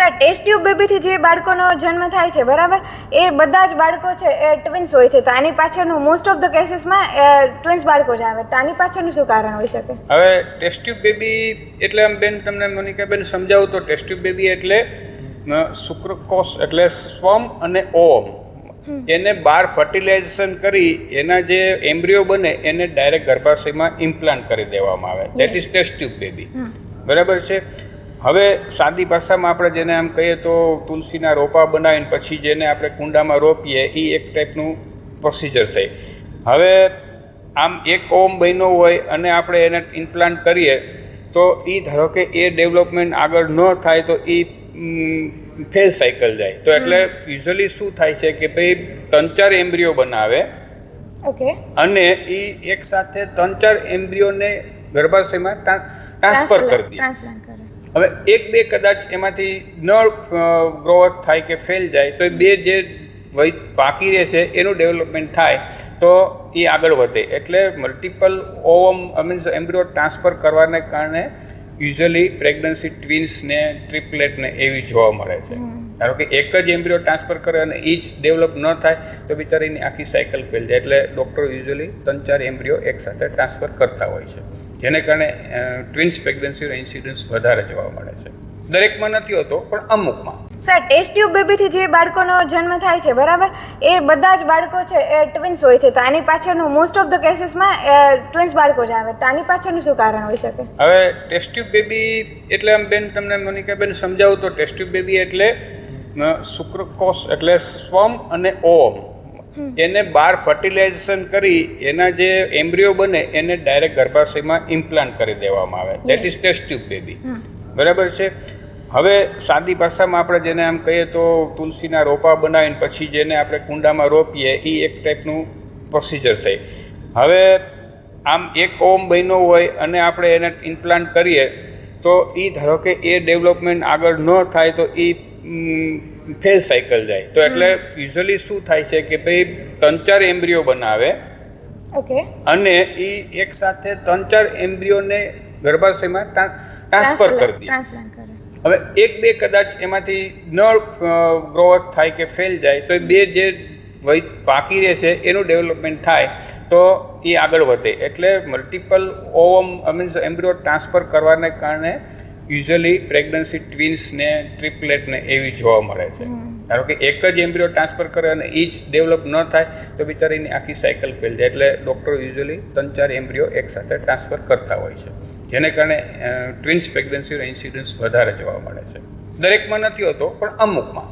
Sir test tube બેબીથી જે બાળકોનો જન્મ થાય છે બરાબર? એ બધા જ બાળકો છે એ ટ્વિન્સ હોય છે. તો આની પાછળનું મોસ્ટ ઓફ ધ કેસીસમાં ટ્વિન્સ બાળકો જ આવે. તો આની પાછળનું શું કારણ હોઈ શકે? હવે ટેસ્ટ ટ્યુબ બેબી એટલે આમ બેન તમને મોનિકાબેન સમજાવું તો ટેસ્ટ ટ્યુબ બેબી એટલે શુક્રકોષ એટલે સ્વમ અને ઓમ. એને બહાર ફર્ટિલાઇઝેશન કરી એના જે એમ્બ્રિયો બને એને ડાયરેક્ટ ગર્ભાશયમાં ઇમ્પ્લાન્ટ કરી દેવામાં આવે. That is test tube baby. બરાબર છે? હવે સાદી ભાષામાં આપણે જેને આમ કહીએ તો તુલસીના રોપા બનાવીને પછી જેને આપણે કુંડામાં રોપીએ એ એક ટાઈપનું પ્રોસિજર થઈ. હવે આમ એક ઓમ બન્યો હોય અને આપણે એને ઇમ્પ્લાન્ટ કરીએ તો એ ધારો કે એ ડેવલપમેન્ટ આગળ ન થાય તો એ ફેલ સાયકલ જાય. તો એટલે યુઝલી શું થાય છે કે ભાઈ ત્રણ ચાર એમ્બ્રિયો બનાવે ઓકે. અને એ એક સાથે ત્રણ ચાર એમ્બ્રિયોને ગર્ભાશયમાં ટ્રાન્સફર કરી દે. હવે એક બે કદાચ એમાંથી ન ગ્રોથ થાય કે ફેલ જાય તો એ બે જે બાકી રહેશે એનું ડેવલપમેન્ટ થાય તો એ આગળ વધે. એટલે multiple ovum means embryo transfer કરવાને કારણે યુઝ્યુઅલી પ્રેગ્નન્સી ટ્વિન્સને ટ્રિપલેટને એવી જોવા મળે છે. ધારો કે એક જ એમ્બ્રિયો ટ્રાન્સફર કરે અને એ જ ડેવલપ ન થાય તો બિચારીની આખી સાયકલ ફેલ જાય. એટલે ડૉક્ટર યુઝલી ત્રણ ચાર એમ્બ્રિયો એકસાથે ટ્રાન્સફર કરતા હોય છે. જેને કારણે ટ્વિન્સ પ્રેગ્નન્સીનો ઇન્સિડન્સ વધારે જોવા મળે છે. દરેકમાં નથી હોતો પણ અમુકમાં. સર ટેસ્ટ ટ્યુબ બેબીથી જે બાળકોનો જન્મ થાય છે બરાબર? એ બધા જ બાળકો છે એ ટ્વિન્સ હોય છે. તો આની પાછળનું મોસ્ટ ઓફ ધ કેસીસમાં ટ્વિન્સ બાળકો જ આવે. તો આની પાછળનું શું કારણ હોઈ શકે? હવે ટેસ્ટ ટ્યુબ બેબી એટલે આમ બેન તમને મોનિકાબેન સમજાવું તો ટેસ્ટ ટ્યુબ બેબી એટલે શુક્રકોષ એટલે સ્વમ અને ઓમ. એને બહાર ફર્ટિલાઇઝેશન કરી એના જે એમ્બ્રિયો બને એને ડાયરેક્ટ ગર્ભાશયમાં ઇમ્પ્લાન્ટ કરી દેવામાં આવે. That is test tube baby બરાબર છે? હવે સાદી ભાષામાં આપણે જેને આમ કહીએ તો તુલસીના રોપા બનાવીને પછી જેને આપણે કુંડામાં રોપીએ એ એક ટાઈપનું પ્રોસિજર થઈ. હવે આમ એક ઓમ બન્યો હોય અને આપણે એને ઇમ્પ્લાન્ટ કરીએ તો એ ધારો કે એ ડેવલપમેન્ટ આગળ ન થાય તો એ ફેલ સાયકલ જાય. તો એટલે યુઝલી શું થાય છે કે ભાઈ ત્રણ ચાર એમ્બ્રિયો બનાવે. ઓકે. અને એ એક સાથે ત્રણ ચાર એમ્બ્રિયોને ગર્ભાશયમાં ટ્રાન્સફર કરી દે. હવે એક બે કદાચ એમાંથી ન ગ્રોથ થાય કે ફેલ જાય તો એ બે જે વય બાકી રહેશે એનું ડેવલપમેન્ટ થાય તો એ આગળ વધે. એટલે multiple ovum means embryo transfer કરવાને કારણે યુઝ્યુઅલી પ્રેગ્નન્સી ટ્વિન્સને ટ્રિપલેટને એવી જોવા મળે છે. ધારો કે એક જ એમ્બ્રિયો ટ્રાન્સફર કરે અને એ જ ડેવલપ ન થાય તો બિચારીની આખી સાયકલ ફેલ જાય. એટલે ડૉક્ટરો યુઝલી ત્રણ ચાર એમ્બ્રિયો એકસાથે ટ્રાન્સફર કરતા હોય છે. જેને કારણે ટ્વિન્સ પ્રેગ્નન્સીનો ઇન્સિડન્સ વધારે જોવા મળે છે. દરેકમાં નથી હોતો પણ અમુકમાં.